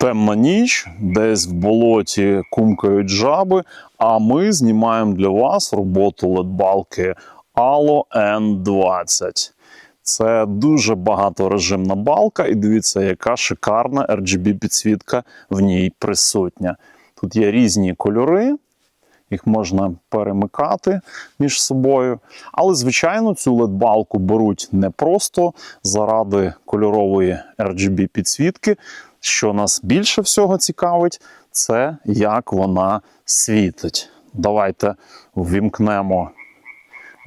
Темна ніч, десь в болоті кумкають жаби, а ми знімаємо для вас роботу ледбалки Allo N20. Це дуже багаторежимна балка, і дивіться, яка шикарна RGB-підсвітка в ній присутня. Тут є різні кольори, їх можна перемикати між собою. Але, звичайно, цю LED-балку беруть не просто заради кольорової RGB-підсвітки. Що нас більше всього цікавить, це як вона світить. Давайте ввімкнемо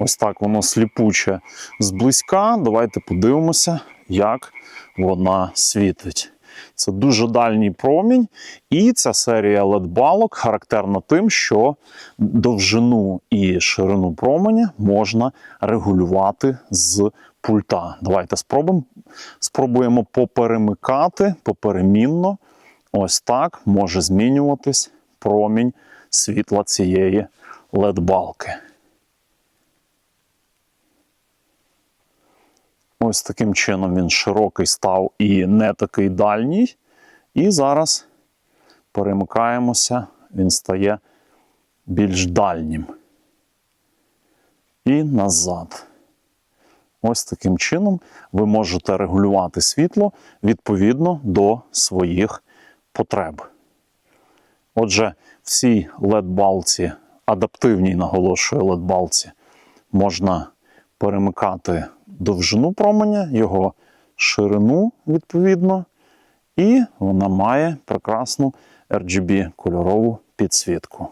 ось так воно сліпуче зблизька. Давайте подивимося, як вона світить. Це дуже дальній промінь, і ця серія LED-балок характерна тим, що довжину і ширину променя можна регулювати з пульта. Давайте спробуємо, спробуємо поперемикати поперемінно. Ось так може змінюватись промінь світла цієї LED-балки. Ось таким чином він широкий став і не такий дальній. І зараз перемикаємося, він стає більш дальнім. І назад. Ось таким чином ви можете регулювати світло відповідно до своїх потреб. Отже, в цій LED-балці, адаптивній, наголошую LED-балці, можна перемикати довжину променя, його ширину відповідно, і вона має прекрасну RGB кольорову підсвітку.